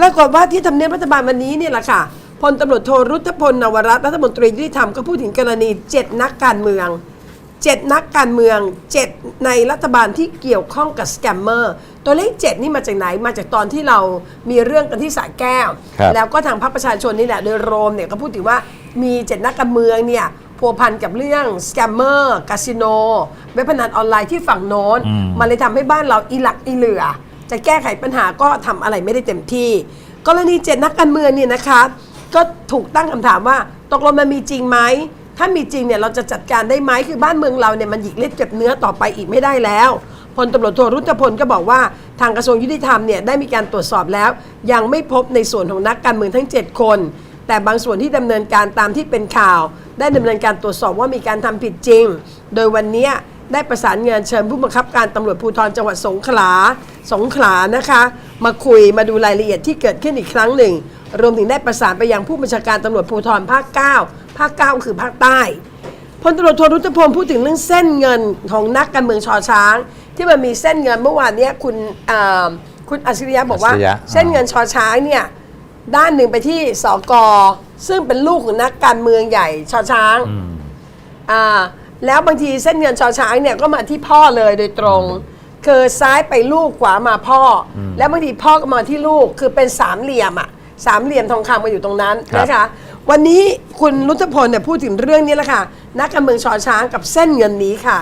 ปรากฏว่าที่ทำเนียบรัฐบาลวันนี้เนี่ยแหละค่ะพลตำรวจโทรุตพลนวรัตน์รัฐมนตรียุติธรรมก็พูดถึงกรณีเจ็ดนักการเมืองเจ็ดนักการเมืองเจ็ดในรัฐบาลที่เกี่ยวข้องกับสแกมเมอร์ตัวเลขเจ็ดนี่มาจากไหนมาจากตอนที่เรามีเรื่องกันที่สระแก้ว ครับแล้วก็ทางพรรคประชาชนนี่แหละโดยโรมเนี่ยก็พูดถึงว่ามีเจ็ดนักการเมืองเนี่ยพัวพันกับเรื่องสแกมเมอร์คาสิโนเว็บพนันออนไลน์ที่ฝั่งโน้น อืม มันเลยทำให้บ้านเราอีหลักอีเหลือ จะแก้ไขปัญหาก็ทำอะไรไม่ได้เต็มที่ กรณีเจ็ดนักการเมืองเนี่ยนะคะ ก็ถูกตั้งคำถามว่าตกลงมันมีจริงไหมถ้ามีจริงเนี่ยเราจะจัดการได้ไหมคือบ้านเมืองเราเนี่ยมันหยิกเล็ดเก็บเนื้อต่อไปอีกไม่ได้แล้วพลตำรวจโทรุตพลก็บอกว่าทางกระทรวงยุติธรรมเนี่ยได้มีการตรวจสอบแล้ว ยังไม่พบในส่วนของนักการเมืองทั้ง 7 คน แต่บางส่วนที่ดำเนินการตามที่เป็นข่าว ได้ดำเนินการตรวจสอบว่ามีการทำผิดจริง โดยวันนี้ ได้ประสานงานเชิญผู้บังคับการตำรวจภูธรจังหวัดสงขลา สงขลานะคะ มาคุยมาดูรายละเอียดที่เกิดขึ้นอีกครั้งหนึ่ง รวมถึงได้ประสานไปยังผู้บัญชาการตำรวจภูธรภาค 9 ภาค 9 คือภาคใต้พลตำรวจโทรุตพลพูดถึงเรื่องเส้นเงินของนักการเมืองชอช้าง ที่มันมีเส้นเงินเมื่อวานเนี้ยคุณเอ่อคุณอัจฉริยะบอกว่า อัจฉริยะ เส้นเงินชอช้างเนี่ยด้านหนึ่งไปที่สกซึ่งเป็นลูกของนักการเมืองใหญ่ชอช้าง อืม อ่า แล้วบางทีเส้นเงินชอช้างเนี่ยก็มาที่พ่อเลยโดยตรง คือซ้ายไปลูกขวามาพ่ออแล้วบางทีพ่อก็มาที่ลูกคือเป็นสามเหลี่ยมอะสามเหลี่ยมทองคำมาอยู่ตรงนั้นครับ นะคะ วันนี้คุณรุตพลเนี่ยพูดถึงเรื่องนี้แหละค่ะนักการเมืองชอช้างกับเส้นเงินนี้ค่ะ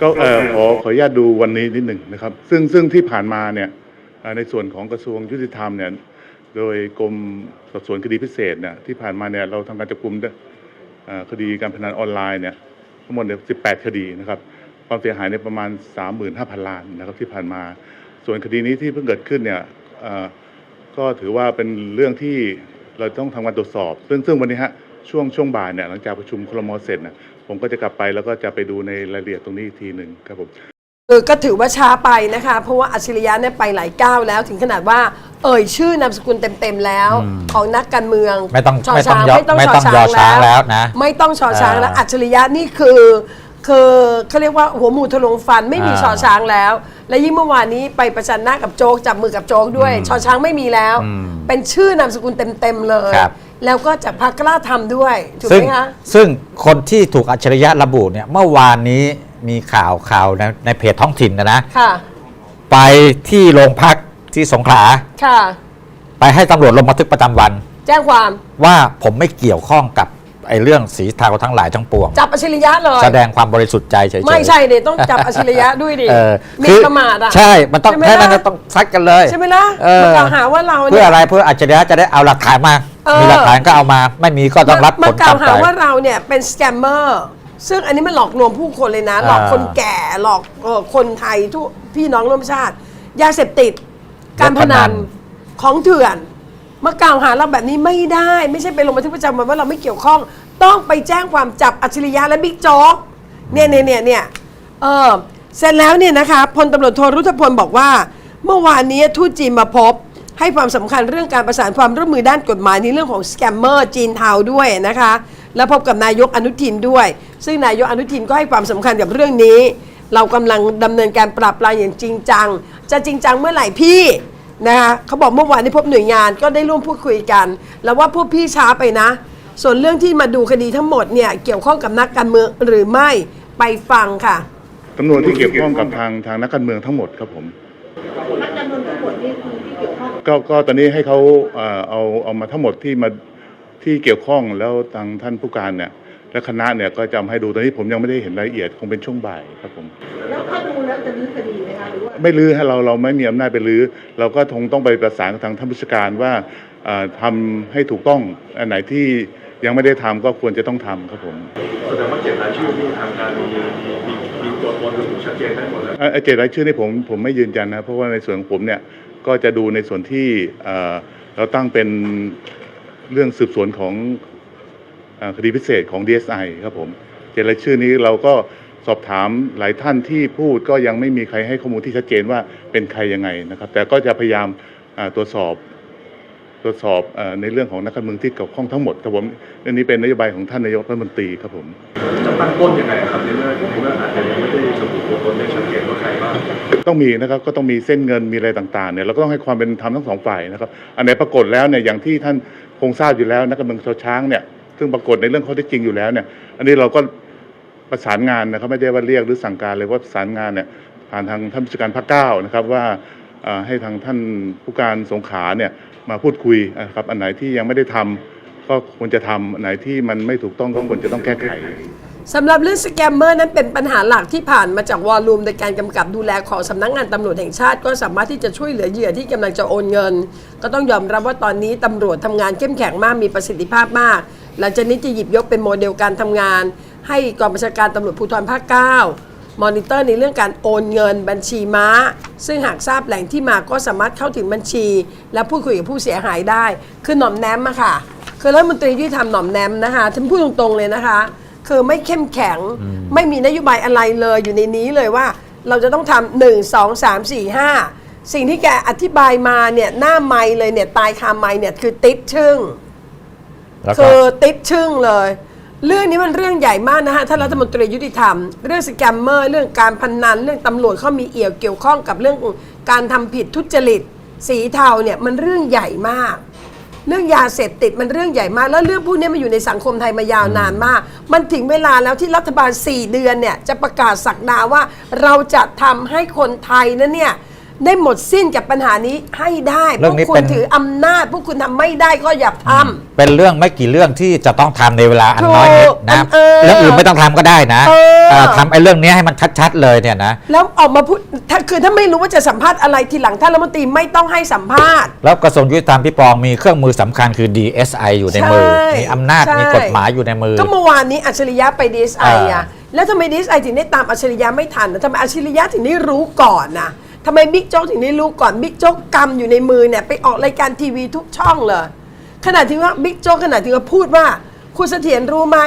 ก็เอ่อขอขออนุญาตดูวันนี้นิดหนึ่งนะครับ ซึ่งซึ่งที่ผ่านมาเนี่ยเอ่อในส่วนของกระทรวงยุติธรรมเนี่ยโดยกรมสอบสวนคดีพิเศษเนี่ยที่ผ่านมาเนี่ยเราทำการจับกุมเอ่อคดีการพนันออนไลน์เนี่ย ทั้งหมดเนี่ย18 คดีนะครับ ความเสียหายในประมาณ 35,000 ล้านนะครับที่ผ่านมา ส่วนคดีนี้ที่เพิ่งเกิดขึ้นเนี่ยอ่อก็ถือว่าเป็นเรื่องที่เราต้องทำการตรวจสอบ ซึ่งซึ่งวันนี้ฮะช่วงช่วงบ่ายเนี่ยหลังจากประชุมครมเสร็จนะผมก็จะกลับไปแล้วก็จะไปดูในรายละเอียดตรงนี้อีกทีหนึ่งครับผม เออก็ถือว่าช้าไปนะคะ เพราะว่าอัจฉริยะเนี่ยไปหลายก้าวแล้ว ถึงขนาดว่าเอ่ยชื่อนามสกุลเต็มๆแล้ว ของนักการเมืองไม่ต้องชอไม่ต้องช้างยอไม่ต้องไม่ชอต้องช้างยอช้างแล้วนะ ไม่ต้องชอช้างแล้วอ่าอัจฉริยะนี่คือคือเขาเรียกว่าหัวหมูทะลวงฟันไม่มีอ่าชอช้างแล้ว และยิ่งเมื่อวานนี้ไปประจันหน้ากับโจ๊กจับมือกับโจ๊กด้วยชอช้างไม่มีแล้ว อืมเป็นชื่อนามสกุลเต็มๆเลย ครับ แล้วก็จากพรรคกล้าทำด้วยถูกซึ่งไหมคะ ซึ่งคนที่ถูกอัจฉริยะระบุเนี่ยเมื่อวานนี้ มีข่าวข่าวในในเพจท้องถิ่นนะนะ ค่ะ ไปที่โรงพักที่สงขลาค่ะ ไปให้ตำรวจลงบันทึกประจำวัน แจ้งความ ว่าผมไม่เกี่ยวข้องกับไอ้เรื่องสีเทาทั้งหลายทั้งปวง จับอัจฉริยะเลย แสดงความบริสุทธิ์ใจเฉยๆ ไม่ใช่เดต้องจับอัจฉริยะด้วยดิเออหมีคือประมาทอะ ใช่ มันต้องใช่ไหมแค่นั้นล่ะก็ต้องซัดกันเลย ใช่ไหมล่ะเออ มันกล่าวหาว่าเราเพื่เนี่อย อะไรเพื่ออัจฉริยะจะได้เอาหลักฐานมา เออ มีหลักฐานก็เอามา ไม่มีก็ต้องรับมัผนลกล่าวกรรมหาไปว่าเราเนี่ยเป็นสแกมเมอร์ ซึ่งอันนี้มันหลอกลวงผู้คนเลยนะ หลอกคนแก่หลอกเอ่อคนไทยทุกพี่น้องร่วมชาติ ยาเสพติด การพนันของเถื่อน มากล่าวหาเราแบบนี้ไม่ได้ ไม่ใช่ไปลงบันทึกประจำวันว่าเราไม่เกี่ยวข้อง ต้องไปแจ้งความจับอัจฉริยะและบิ๊กโจ๊กเนี่ยเนี่ยเนี่ยเนี่ยเออเสร็จแล้วเนี่ยนะคะพลตำรวจโทรุธพลบอกว่า เมื่อวานนี้ทูตจีนมาพบ ให้ความสำคัญเรื่องการประสานความร่วมมือด้านกฎหมายในเรื่องของสแกมเมอร์จีนเทาด้วยนะคะ และพบกับนายกอนุทินด้วย ซึ่งนายกอนุทินก็ให้ความสำคัญกับเรื่องนี้ เรากำลังดำเนินการปราบปรามอย่างจริงจัง จะจริงจังเมื่อไหร่พี่นะคะเขาบอกเมื่อวานที่พบหน่วยงานก็ได้ร่วมพูดคุยกัน แล้วว่าพวกพี่ช้าไปนะ ส่วนเรื่องที่มาดูคดีทั้งหมดเนี่ยเกี่ยวข้องกับนักการเมืองหรือไม่ไปฟังค่ะตำรวจที่เกี่ยวข้องกับทางทางนักการเมืองทั้งหมดครับผมนักการเมืองทั้งหมดนี่คือที่เกี่ยวข้องก็ก็ตอนนี้ให้เขาเอ่อเอาเอามาทั้งหมดที่มาที่เกี่ยวข้องแล้วทางท่านผู้การเนี่ย และคณะเนี่ยก็จะมาให้ดูตอนนี้ผมยังไม่ได้เห็นรายละเอียดคงเป็นช่วงบ่ายครับผมแล้วถ้าดูแล้วจะรื้อคดีไหมคะหรือว่าไม่ลื้อให้เราเราไม่มีอำนาจไปลื้อเราก็คงต้องไปประสานกับทางท่านผู้จัดการว่าเอ่อทำให้ถูกต้องอันไหนที่ยังไม่ได้ทำก็ควรจะต้องทำครับผมแสดงว่าเจ็ดรายชื่อที่ทางการมีมีมีมีตัวตนระบุชัดเจนได้หมดแล้ว เอ่อไอ้เจ็ดรายชื่อนี่ผมผมไม่ยืนยันนะเพราะว่าในส่วนของผมเนี่ยก็จะดูในส่วนที่เอ่อเราตั้งเป็นเรื่องสืบสวนของเอ่อ คดีพิเศษของ DSI ครับผมเจ็ดรายชื่อนี้เราก็สอบถามหลายท่านที่พูดก็ยังไม่มีใครให้ข้อมูลที่ชัดเจนว่าเป็นใครยังไงนะครับ แต่ก็จะพยายามอ่าตรวจสอบตรวจสอบเอ่อในเรื่องของนักการเมืองที่เกี่ยวข้องทั้งหมดครับผมอันนี้เป็นนโยบายของท่านนายกรัฐมนตรีครับผมจะตั้งต้นยังไงครับในเมื่อในเมื่ออาจจะยังไม่ได้ระบุตัวตนได้ชัดเจนว่าใครบ้างต้องมีนะครับก็ต้องมีเส้นเงินมีอะไรต่างๆเนี่ยเราก็ต้องให้ความเป็นธรรมทั้งสองฝ่ายนะครับอันไหนปรากฏแล้วเนี่ยอย่างที่ท่านคงทราบอยู่แล้วนักการเมืองชาวช้างเนี่ย ซึ่งปรากฏในเรื่องข้อเท็จจริงอยู่แล้วเนี่ย อันนี้เราก็ประสานงานนะครับไม่ได้ว่าเรียกหรือสั่งการเลยว่าประสานงานเนี่ยผ่านทางท่านผู้จัดการภาคเก้านะครับว่าให้ทางท่านผู้การสงขลาเนี่ยมาพูดคุยนะครับอันไหนที่ยังไม่ได้ทำก็ควรจะทำอันไหนที่มันไม่ถูกต้องก็ควรจะต้องแก้ไขสำหรับเรื่องสแกมเมอร์นั้นเป็นปัญหาหลักที่ผ่านมาจากวอลลุ่มในการกำกับดูแลของสำนักงานตำรวจแห่งชาติ ก็สามารถที่จะช่วยเหลือเหยื่อที่กำลังจะโอนเงิน ก็ต้องยอมรับว่าตอนนี้ตำรวจทำงานเข้มแข็งมากมีประสิทธิภาพมาก หลังจากนี้จะหยิบยกเป็นโมเดลการทำงาน ให้กองบัญชาการตำรวจภูธรภาค9มอนิเตอร์ในเรื่องการโอนเงินบัญชีม้า ซึ่งหากทราบแหล่งที่มาก็สามารถเข้าถึงบัญชี และพูดคุยกับผู้เสียหายได้ คือหน่อมแนมอะค่ะ คือรัฐมนตรียุติธรรมหน่อมแนมนะคะท่านพูดตรงๆเลยนะคะ คือไม่เข้มแข็งไม่มีนโยบายอะไรเลยอยู่ในนี้เลยว่า เราจะต้องทำหนึ่งสองสามสี่ห้าสิ่งที่แกอธิบายมาเนี่ยหน้าไม่เลยเนี่ยตายคาไม่เนี่ยคือติดชึ่ง แล้วก็ คือติดชึ่งเลย เรื่องนี้มันเรื่องใหญ่มากนะฮะท่านรัฐมนตรียุติธรรม เรื่องสแกมเมอร์ เรื่องการพนัน เรื่องตำรวจเขามีเอี่ยวเกี่ยวข้องกับเรื่องการทำผิดทุจริต สีเทาเนี่ยมันเรื่องใหญ่มาก เรื่องยาเสพติดมันเรื่องใหญ่มาก แล้วเรื่องพวกนี้มันอยู่ในสังคมไทยมายาวนานมาก มันถึงเวลาแล้วที่รัฐบาล 4 เดือนเนี่ยจะประกาศสักดาว่าเราจะทำให้คนไทยนั้นเนี่ย ได้หมดสิ้นกับปัญหานี้ให้ได้เรื่พอวงกนี้คุเป็ณน ถืออำนาจพวกคุณทำไม่ได้ก็อย่าทำ เป็นเรื่องไม่กี่เรื่องที่จะต้องทำในเวลาอันน้อยนิดนะถูกเออเรื่องอื่นไม่ต้องทำก็ได้นะเออ เอ่อทำไอ้เรื่องนี้ให้มันชัดๆเลยเนี่ยนะ แล้วออกมาพูดถ้าคือถ้าไม่รู้ว่าจะสัมภาษณ์อะไรทีหลังท่านรัฐมนตรีไม่ต้องให้สัมภาษณ์ แล้วกระทรวงยุติธรรมพี่ปองมีเครื่องมือสำคัญคือ DSI อยู่ในมือ ใช่มีอำนาจใช่ มีกฎหมายอยู่ในมือ ก็เมื่อวานนี้อัจฉริยะไปดีเอสไออ่า อะ แล้วทำไมดีเอสไอถึงได้ตามอัจฉริยะไม่ทันนะทำไมอัจฉริยะถึงได้รู้ก่อนนะ ทำไมบิ๊กโจ๊กถึงได้รู้ก่อนบิ๊กโจ๊กกำอยู่ในมือเนี่ยไปออกรายการทีวีทุกช่องเลยขนาดที่ว่าบิ๊กโจ๊กขนาดที่ว่าพูดว่า คุณเสถียรรู้ไหม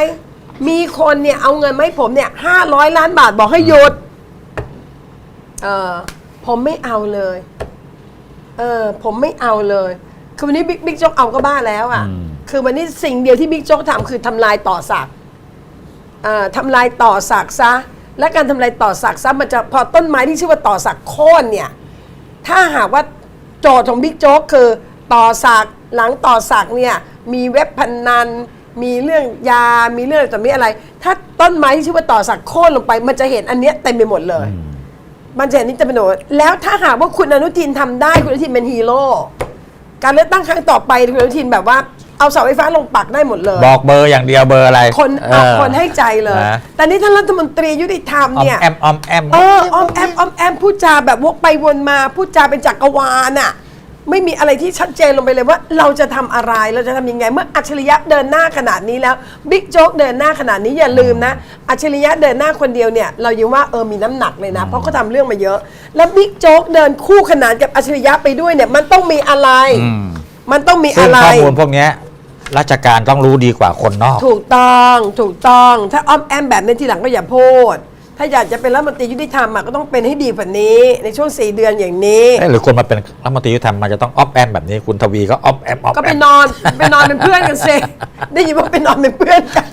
มีคนเนี่ยเอาเงินมาให้ผมเนี่ยห้าร้อยล้านบาทบอกให้หยุดเออผมไม่เอาเลย เออ ผมไม่เอาเลย คือวันนี้บิ๊กบิ๊กโจ๊กเอาก็บ้าแล้วอะ อืม คือวันนี้สิ่งเดียวที่บิ๊กโจ๊กทำคือทำลายต่อศักดิ์เอ่อทำลายต่อศักดิ์ซะ และการทำลายต่อศักดิ์ซะมันจะพอต้นไม้ที่ชื่อว่าต่อศักโค่นเนี่ยถ้าหากว่าโจทย์ของบิ๊กโจ๊กคือต่อศักหลังต่อศักเนี่ยมีเว็บพนัน มีเรื่องยา มีเรื่องแต่มีอะไร ถ้าต้นไม้ที่ชื่อว่าต่อศักโค่นลงไป มันจะเห็นอันเนี้ยเต็มไปหมดเลย มันจะเห็นนี่เต็มไปหมดแล้วถ้าหากว่าคุณอนุทินทำได้คุณอนุทินเป็นฮีโร่การเลือกตั้งครั้งต่อไปคุณอนุทินแบบว่า เอาเสาไฟฟ้าลงปักได้หมดเลย บอกเบอร์อย่างเดียวเบอร์อะไรคนเอาเออคนให้ใจเลย นะแต่นี่ท่านรัฐมนตรียุติธรรมออมเนี่ยแอมออมแอม เอออ้อมแอมอ้อมแอมพูดจาแบบวกไปวนมาพูดจาเป็นจักรวาลน่ะไม่มีอะไรที่ชัดเจนลงไปเลยว่า เราจะทำอะไรเราจะทำยังไง เมื่ออัจฉริยะเดินหน้าขนาดนี้แล้วบิ๊กโจ๊กเดินหน้าขนาดนี้อย่าลืมนะ อัจฉริยะเดินหน้าคนเดียวเนี่ยเรายังว่าเออมีน้ำหนักเลยนะ เพราะเขาทำเรื่องมาเยอะ แล้วบิ๊กโจ๊กเดินคู่ขนานกับอัจฉริยะไปด้วยเนี่ยมันต้องมีอะไร อืม มันต้องมีซึ่อะงไร ข้อมูลพวกเนี้ย ราชการต้องรู้ดีกว่าคนนอก ถูกต้องถูกต้อง ถ้าอ้อมแอมแบบนี้ทีหลังก็อย่าพูด ถ้าอยากจะเป็นรัฐมนตรียุติธรรมอะก็ต้องเป็นให้ดีกว่านี้ ในช่วงสี่เดือนอย่างนี้ เอ๊ะหรือคนมาเป็นรัฐมนตรียุติธรรมมันจะต้องออฟแอมแบบนี้คุณทวีก็ออฟแอมออฟก็แอไปมนอนไปนอนเป็นเพื่อนกันสิได้ยินว่าไปนอนเป็นเพื่อนกัน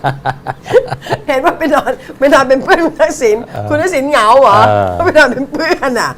เห็นว่าไปนอนไปนอนเป็นเพื่อนคุณทักษิณคุณทักษิณเหงาเหรอเออก็ไปนอนเป็นเพื่อนอะ